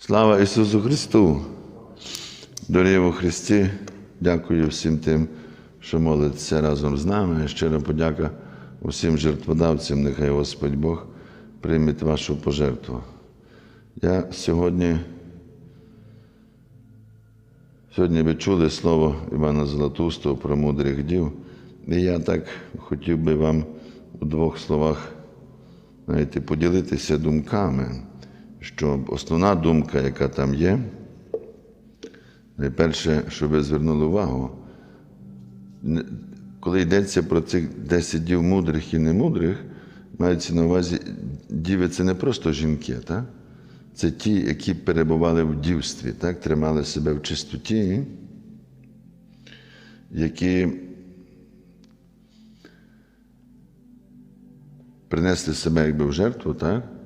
Слава Ісусу Христу! Дорогі у Христі, дякую всім тим, що молиться разом з нами. Щира подяка усім жертводавцям, нехай Господь Бог прийме вашу пожертву. Я сьогодні, сьогодні ви чули слово Івана Златустого про мудрих дів, і я так хотів би вам у двох словах знаєте, поділитися думками, що основна думка, яка там є, найперше, щоб ви звернули увагу, коли йдеться про цих 10 дів мудрих і немудрих, мається на увазі, діви це не просто жінки, так? це ті, які перебували в дівстві, так? тримали себе в чистоті, які принесли себе якби в жертву, так?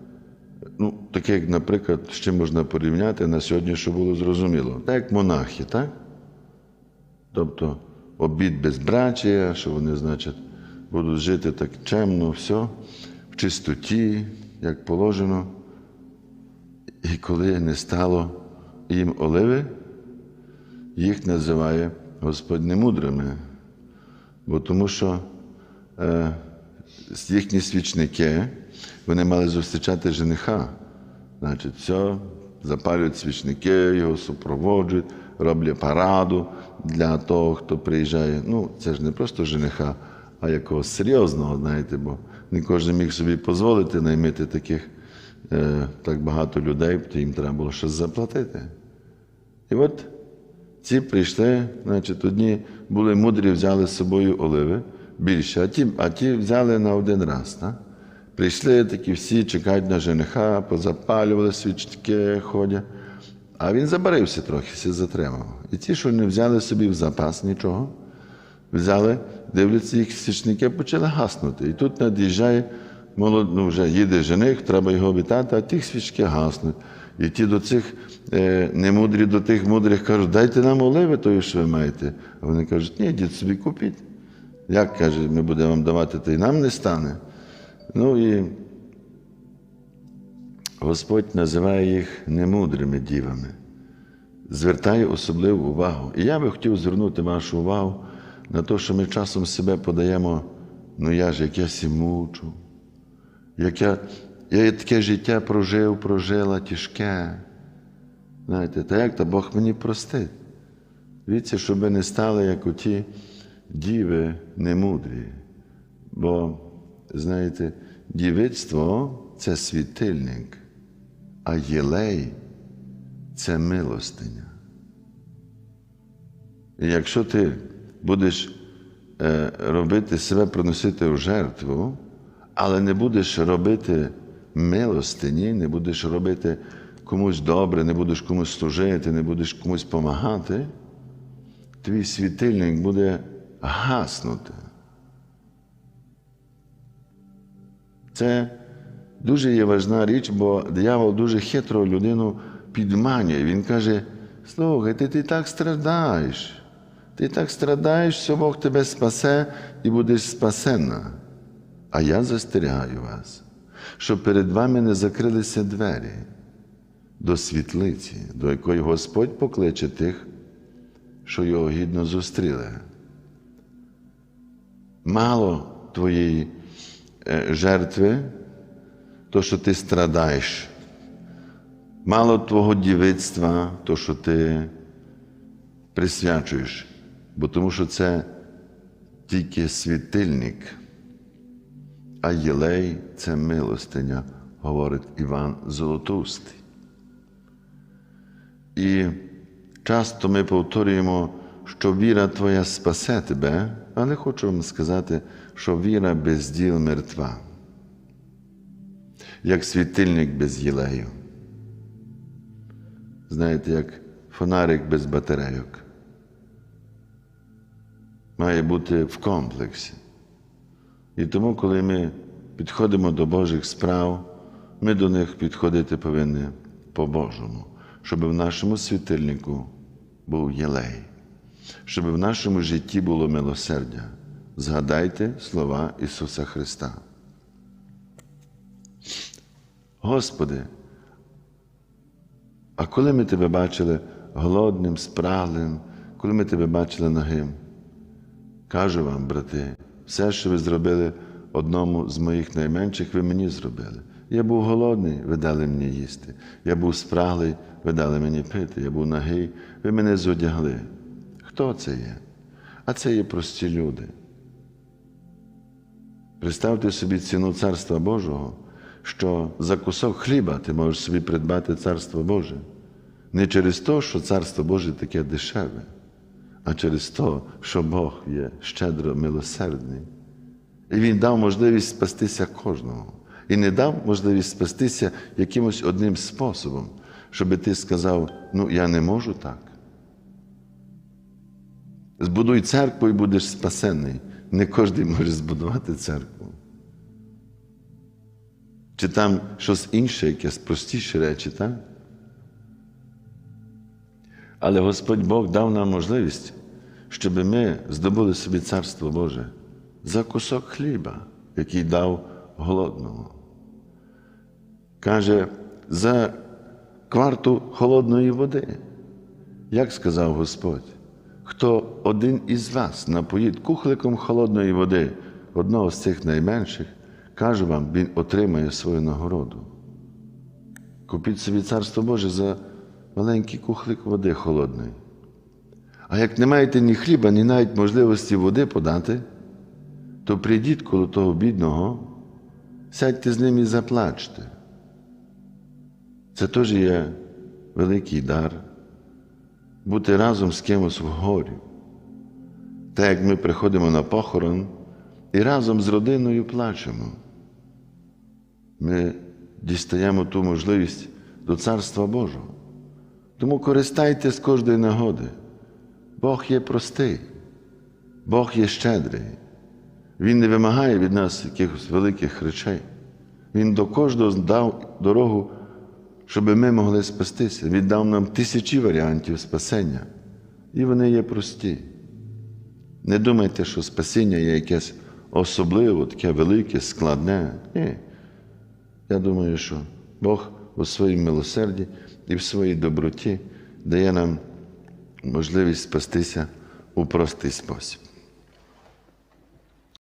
Ну, таке, як, наприклад, з чим можна порівняти на сьогодні, щоб було зрозуміло. Так як монахи, так? Тобто обід безбрачія, що вони, значить, будуть жити так чемно, все, в чистоті, як положено. І коли не стало їм оливи, їх називає Господь немудрими. Бо тому що е, їхні свічники, вони мали зустрічати жениха. Значить, все, запалюють свічники, його супроводжують, роблять параду для того, хто приїжджає. Ну, це ж не просто жениха, а якогось серйозного, знаєте, бо не кожен міг собі дозволити наймити таких е, так багато людей, то їм треба було щось заплатити. І от ці прийшли, значить, одні були мудрі, взяли з собою оливи більше, а ті, а ті взяли на один раз. Так? Прийшли такі всі, чекають на жениха, позапалювали свічки, ходять. А він забарився трохи, се затримав. І ті, що не взяли собі в запас нічого, взяли, дивляться, їх свічники почали гаснути. І тут над'їжджає молод, ну вже їде жених, треба його вітати, а ті свічки гаснуть. І ті до цих е, немудрі, до тих мудрих кажуть, дайте нам оливи тої, що ви маєте. А вони кажуть, ні, дід собі купіть. Як каже, ми будемо вам давати, то й нам не стане. Ну і Господь називає їх немудрими дівами, звертає особливу увагу. І я би хотів звернути вашу увагу на те, що ми часом себе подаємо, ну я ж як я сі мучу, як я, я таке життя прожив, прожила тяжке. Знаєте, та як то Бог мені простить. Дивіться, щоб не стали, як оті діви немудрі. Бо, знаєте, дівицтво це світильник, а єлей це милостиня. І якщо ти будеш робити себе приносити в жертву, але не будеш робити милостині, не будеш робити комусь добре, не будеш комусь служити, не будеш комусь допомагати, твій світильник буде гаснути. Це дуже є важна річ, бо диявол дуже хитро людину підманює. Він каже: слухай, ти, ти так страдаєш. Ти так страдаєш, що Бог тебе спасе і будеш спасена. А я застерігаю вас, щоб перед вами не закрилися двері до світлиці, до якої Господь покличе тих, що його гідно зустріли. Мало твоєї е, жертви, то, що ти страдаєш. Мало твого дівицтва, то, що ти присвячуєш, бо тому що це тільки світильник, а єлей це милостиня, говорить Іван Золотоустий. І часто ми повторюємо, що віра твоя спасе тебе, але хочу вам сказати, що віра без діл мертва, як світильник без єлею. Знаєте, як фонарик без батарейок. Має бути в комплексі. І тому, коли ми підходимо до Божих справ, ми до них підходити повинні по-божому, щоб в нашому світильнику був єлей, щоб в нашому житті було милосердя. Згадайте слова Ісуса Христа. Господи, А коли ми тебе бачили голодним, спраглим, коли ми тебе бачили нагим, кажу вам, брати, все, що ви зробили одному з моїх найменших, ви мені зробили. Я був голодний, ви дали мені їсти. Я був спраглий, ви дали мені пити. Я був нагий, ви мене зодягли. Хто це є? А це є прості люди. Представте собі ціну Царства Божого, що за кусок хліба ти можеш собі придбати Царство Боже. Не через те, що Царство Боже таке дешеве, а через те, що Бог є щедро милосердний. І Він дав можливість спастися кожного. І не дав можливість спастися якимось одним способом, щоб ти сказав: ну, я не можу так. Збудуй церкву і будеш спасений. Не кожен може збудувати церкву. Чи там щось інше, якесь простіші речі, так? Але Господь Бог дав нам можливість, щоб ми здобули собі Царство Боже за кусок хліба, який дав голодного. Каже, за кварту холодної води. Як сказав Господь, хто один із вас напоїть кухликом холодної води одного з цих найменших, кажу вам, він отримає свою нагороду. Купіть собі Царство Боже за маленький кухлик води холодної. А як не маєте ні хліба, ні навіть можливості води подати, то прийдіть коло того бідного, сядьте з ним і заплачте. Це теж є великий дар бути разом з кимось в горі. Так як ми приходимо на похорон і разом з родиною плачемо. Ми дістаємо ту можливість до Царства Божого. Тому користайтесь кожної нагоди. Бог є простий, Бог є щедрий. Він не вимагає від нас якихось великих речей. Він до кожного дав дорогу, щоб ми могли спастися. Він дав нам тисячі варіантів спасення. І вони є прості. Не думайте, що спасіння є якесь особливе, таке велике, складне. Ні. Я думаю, що Бог у своїм милосерді і в своїй доброті дає нам можливість спастися у простий спосіб.